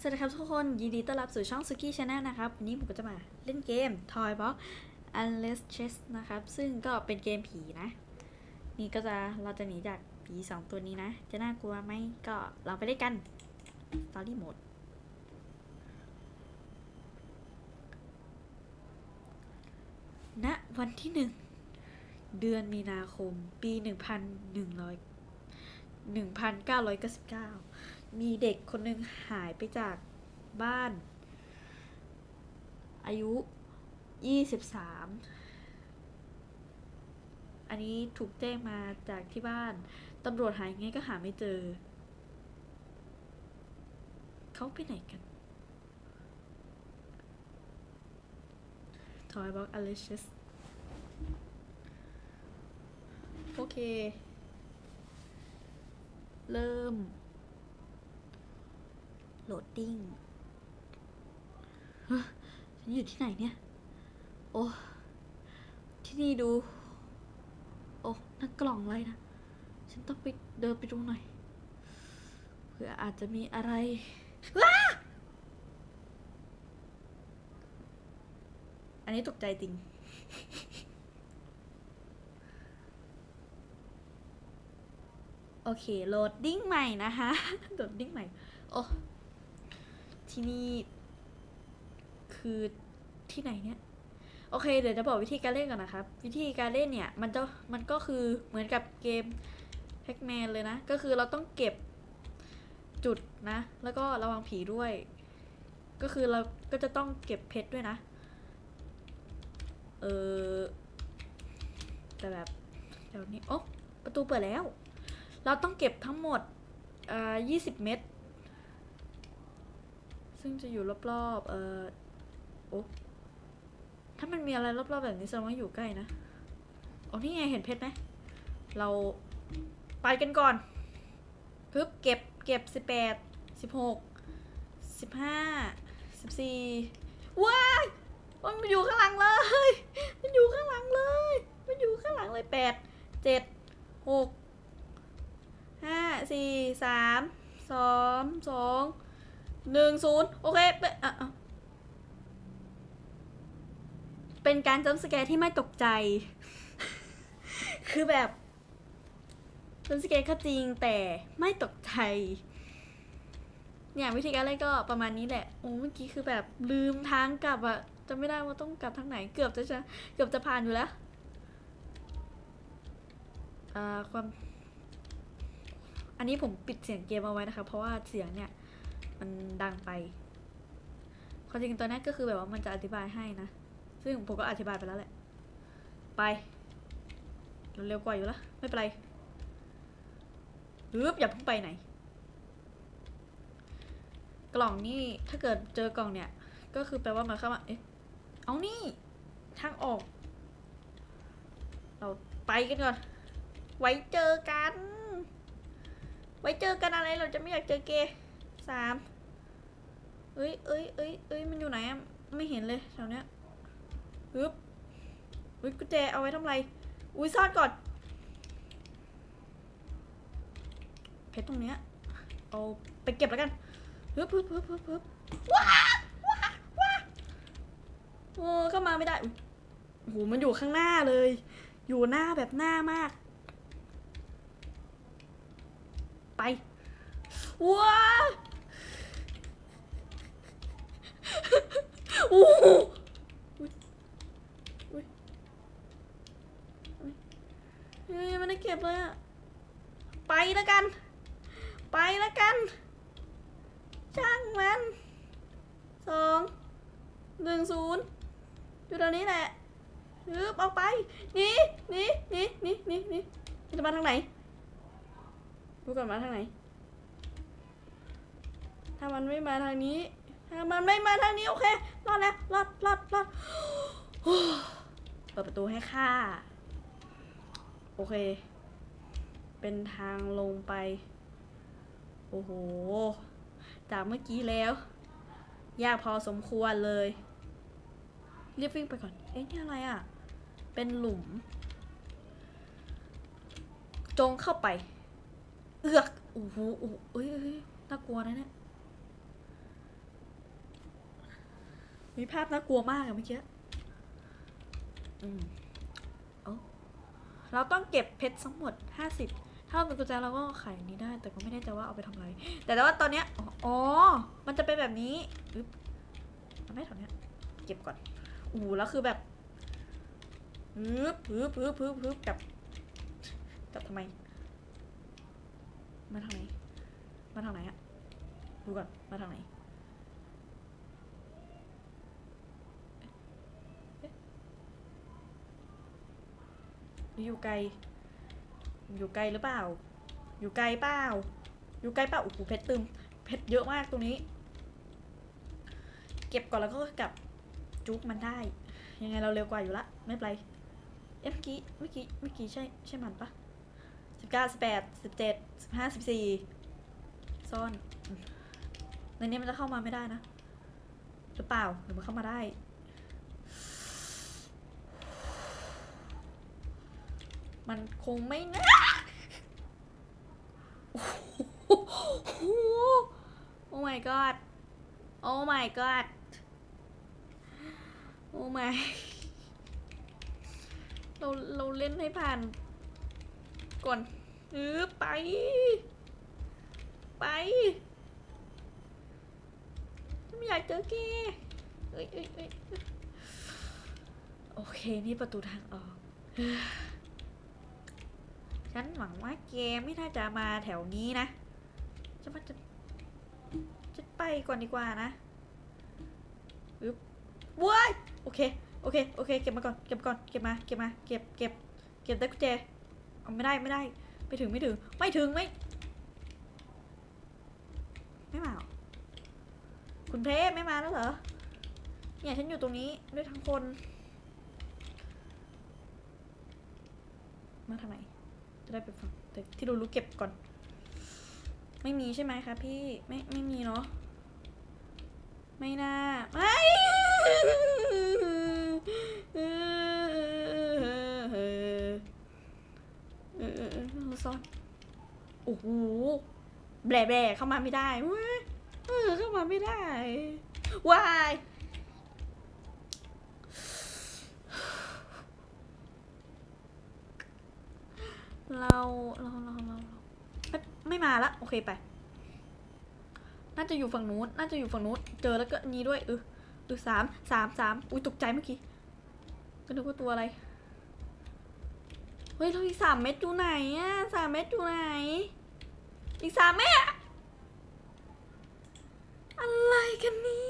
สวัสดีครับทุกคน ยินดีต้อนรับสู่ช่องซุกี้ชาแนลนะครับ วันนี้ผมก็จะมาเล่นเกม Toy Box Unless Chess นะครับ ซึ่งก็เป็นเกมผีนะ นี่ก็จะเราจะหนีจากผี 2 ตัวนี้นะ จะน่ากลัวไหมก็เราไปเล่นกัน Story Mode ณวันที่ 1 เดือนมีนาคมปี 1100 1 9 9 9 มีเด็กคนหนึ่งหายไปจากบ้าน อายุ23อันนี้ถูกแจ้งมาจากที่บ้านตำรวจหายไงก็หาไม่เจอ เขาไปไหนกันทอยบ็อกอลิชิสโอเค เริ่ม โหลดดิ้งเฮ้ยฉันอยู่ที่ไหนเนี่ย โอ้ ที่นี่ดู โอ้นั่นกล่องอะไรนะ ฉันต้องไปเดินไปดูหน่อย เผื่ออาจจะมีอะไรว้าอันนี้ตกใจจริงโอเค โหลดดิ้งใหม่นะคะ โหลดดิ้งใหม่ โอ้ ที่นี่ คือที่ไหนเนี่ย โอเค เดี๋ยวจะบอกวิธีการเล่นก่อนนะครับ วิธีการเล่นเนี่ย มันจะมันก็คือเหมือนกับเกมแฮกแมนเลยนะ ก็คือเราต้องเก็บจุดนะ แล้วก็ระวังผีด้วย ก็คือเราก็จะต้องเก็บเพชรด้วยนะ เออแต่แบบเดี๋ยวนี้โอ้ประตูเปิดแล้ว เราต้องเก็บทั้งหมดอ่ายี่สิบเม็ด ซึ่งจะอยู่รอบๆ เออโอ้ถ้ามันมีอะไรรอบๆแบบนี้แสดงว่าอยู่ใกล้นะโอ้นี่ไงเห็นเพชรไหม เราไปกันก่อนปึ๊บเก็บเก็บสิบแปดสิบหกสิบห้าสิบสี่ว้ายมันอยู่ข้างหลังเลย มันอยู่ข้างหลังเลย มันอยู่ข้างหลังเลยแปดเจ็ดหกห้าสี่สามสองสอง หนึ่งศูนย์โอเคเป็นอะอะเป็นการจัมป์สแกร์ที่ไม่ตกใจ คือแบบจัมป์สแกร์ก็จริงแต่ไม่ตกใจ เนี่ยวิธีการเล่นก็ประมาณนี้แหละโอ้เมื่อกี้คือแบบลืมทางกลับอะจำไม่ได้ว่าต้องกลับทางไหนเกือบจะจะเกือบจะผ่านอยู่แล้วอ่าความ อันนี้ผมปิดเสียงเกมเอาไว้นะคะ เพราะว่าเสียงเนี่ย มันดังไปความจริงตัวนี้ก็คือแบบว่ามันจะอธิบายให้นะ ซึ่งผมก็อธิบายไปแล้วแหละ ไปเราเร็วกว่าอยู่ล้วไม่เป็นไรฮึบอย่าเพิ่งไปไหน กล่องนี่ถ้าเกิดเจอกล่องเนี่ย ก็คือแปลว่ามันเข้ามาเอ๊ะเอานี่ทางออก เราไปกันก่อน ไว้เจอกัน ไว้เจอกันอะไรเราจะไม่อยากเจอเกย์ สามเอ้ยเอ้ยเอ้ยเอ้ยมันอยู่ไหนอะไม่เห็นเลยแถวเนี้ยฮึบอุ้ยกุญแจเอาไว้ทำไร อุ้ยซ่อนก่อน เพชรตรงเนี้ย เอาไปเก็บแล้วกันฮึบฮึบฮึบฮึบฮึบว้าว้าว้าโอ้เข้ามาไม่ได้โอ้โหมันอยู่ข้างหน้าเลย อยู่หน้าแบบหน้ามาก ไปว้าโอ้โหยอุ๊ยอุ๊ยเฮ้ยยังไม่ได้เก็บเลยอะไปแล้วกัน ไปแล้วกัน ช่างมันสองหนึ่งศูนย์อยู่ตรงนี้แหละฮึบเอาไปหนี่นี่นี่นี่นี่นี่จะมาทางไหนดูก่อนมาทางไหน ถ้ามันไม่มาทางนี้ มันไม่มาทางนี้โอเค รอดแล้ว รอดรอดรอดเปิดประตูให้ข้า โอเค เป็นทางลงไป โอ้โห จากเมื่อกี้แล้ว ยากพอสมควรเลยรีบวิ่งไปก่อน เอ๊ะนี่อะไรอะ เป็นหลุม จงเข้าไป เอือก โอ้โหโอ้ยน่ากลัวนะเนี่ย มีภาพน่ากลัวมากอะเมื่อกี้อืมเอ้าเราต้องเก็บเพชรทั้งหมดห้าสิบถ้าเราเป็นกุญแจเราก็ไขอันนี้ได้ แต่ก็ไม่แน่ใจว่าเอาไปทำอะไร แต่แต่ว่าตอนเนี้ยอ๋ออ๋อ มันจะเป็นแบบนี้อึ๊บมันได้แถวเนี้ยเก็บก่อนอู้หูแล้วคือแบบฮึบฮึบฮึบฮึบฮึบกลับกลับทำไม มาทางไหน มาทางไหนอะดูก่อน มาทางไหน อยู่ไกล อยู่ไกลหรือเปล่า อยู่ไกลเปล่า อยู่ไกลเปล่าโอ้โหเพชรตึม เพชรเยอะมากตรงนี้ เก็บก่อนแล้วก็กลับจุกมันได้ ยังไงเราเร็วกว่าอยู่ละ ไม่เป็นไรเอ๊ะเมื่อกี้ เมื่อกี้ เมื่อกี้ใช่ ใช่มันปะสิบเก้าสิบแปดสิบเจ็ดสิบห้าสิบสี่ซ่อน ในนี้มันจะเข้ามาไม่ได้นะ หรือเปล่า หรือมันเข้ามาได้ มันคงไม่นะโอ้โหโอ้ my god โอ้ my god โอ้ my เราเราเล่นให้ผ่าน ก่อนเออไป ไปไม่อยากเจอแกเอ้ยเอ้ยเอ้ยโอเค นี่ประตูทางออก ฉันหวังว่าเกมไม่น่าจะมาแถวนี้นะ จะมาจะจะไปก่อนดีกว่านะอึ๊บว้ายโอเค โอเค โอเค เก็บมาก่อน เก็บก่อน เก็บมา เก็บมา เก็บ เก็บ เก็บได้กุญแจเอาไม่ได้ ไม่ได้ไม่ถึง ไม่ถึง ไม่ถึง ไม่ ไม่มาคุณเพรไม่มาแล้วเหรอ เนี่ยฉันอยู่ตรงนี้ด้วยทั้งคน มาทำไม จะได้ไปฟังแต่ที่รู้รู้เก็บก่อน ไม่มีใช่ไหมคะพี่ไม่ไม่มีเนาะไม่น่าไม่เออเออเออเออซ่อนโอ้โหแบะแบะเข้ามาไม่ได้เว้ยเออเข้ามาไม่ได้วาย เราเราเราเราไม่ไม่มาละโอเคไป น่าจะอยู่ฝั่งนู้นน่าจะอยู่ฝั่งนู้นเจอแล้วก็นี้ด้วยเออเออสามสามสามอุ้ยตกใจเมื่อกี้ก็นึกว่าตัวอะไรเฮ้ยเราอีกสามเม็ดอยู่ไหนอะสามเม็ดอยู่ไหน อีกสามเม็ดอะไรกันนี่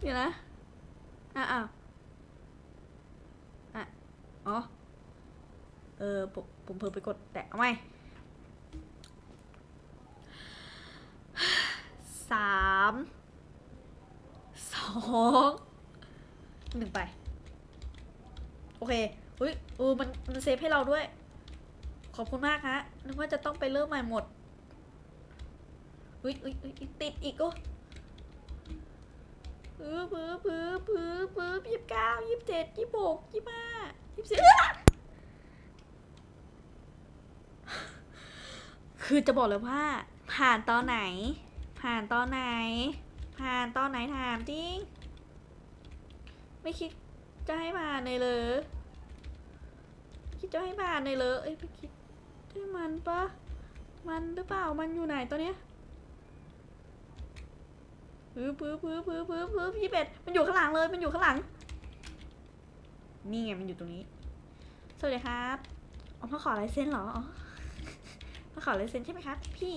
เดี๋ยวนะอะอ้าวอะอ๋อ เออผมผมเพิ่งไปกดแตะเอาไหมสามสองหนึ่งไป โอเคเฮ้ยเออมันมันเซฟให้เราด้วย ขอบคุณมากฮะนึกว่าจะต้องไปเริ่มใหม่หมดเฮ้ยเฮ้ยเฮ้ยติดอีกอ้ปื้อปื้อปื้อปื้อปื้อยี่สิบเก้ายี่สิบเจ็ดยี่สิบหกยี่สิบห้ายี่สิบสี่ คือจะบอกเลยว่า ผ่านตอนไหน ผ่านตอนไหน ผ่านตอนไหนถามจริง ไม่คิดจะให้ผ่านเลยเหรอคิดจะให้ผ่านเลยเหรอเอ้ยไม่คิดให้มันปะมันหรือเปล่ามันอยู่ไหนตอนเนี้ยพื้พื้พื้พื้พื้พื้ยี่เป็ดมันอยู่ข้างหลังเลยมันอยู่ข้างหลังนี่ไงมันอยู่ตรงนี้ สวัสดีครับอ๋อมาขอลายเซ็นเหรออ๋อ มาขอลายเซ็นใช่ไหมครับ พี่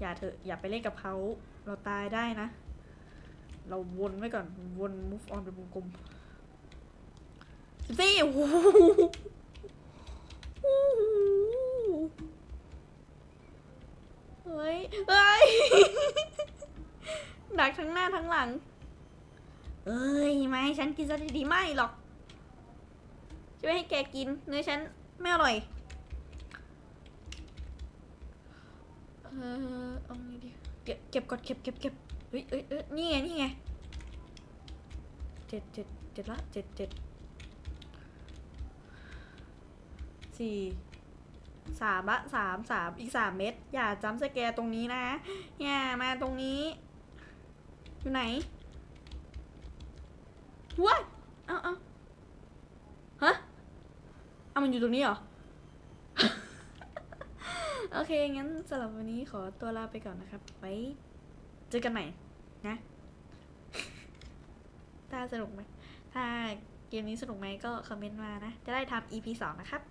อย่าเถอะอย่าไปเล่นกับเขาเราตายได้นะ เราวนไว้ก่อนวน move on เป็นวงกลมสิบสี่โอ้โหเฮ้ยเฮ้ยหนักทั้งหน้าทั้งหลัง เอ้ยไม่ฉันกินซะดีไม่หรอกจะไม่ให้แกกินเนื้อฉันไม่อร่อย ออเอาไงดีเก็บเก็บก่อนเก็บเก็บเก็บเฮ้ยเอ้ยเอ้ยนี่ไงนี่ไงเจ็ดเจ็ดเจ็ดละเจ็ดเจ็ดสี่สามละสามสามอีกสามเม็ดอย่าจำสแกตรงนี้นะอย่ามาตรงนี้ อยู่ไหนว้าเอ้าเอ้าฮะเอามันอยู่ตรงนี้เหรอ โอเค งั้นสำหรับวันนี้ขอตัวลาไปก่อนนะครับ ไว้เจอกันใหม่ นะ ถ้าสนุกไหม ถ้าเกมนี้สนุกไหมก็คอมเมนต์มานะ จะได้ทำ EP 2 นะครับ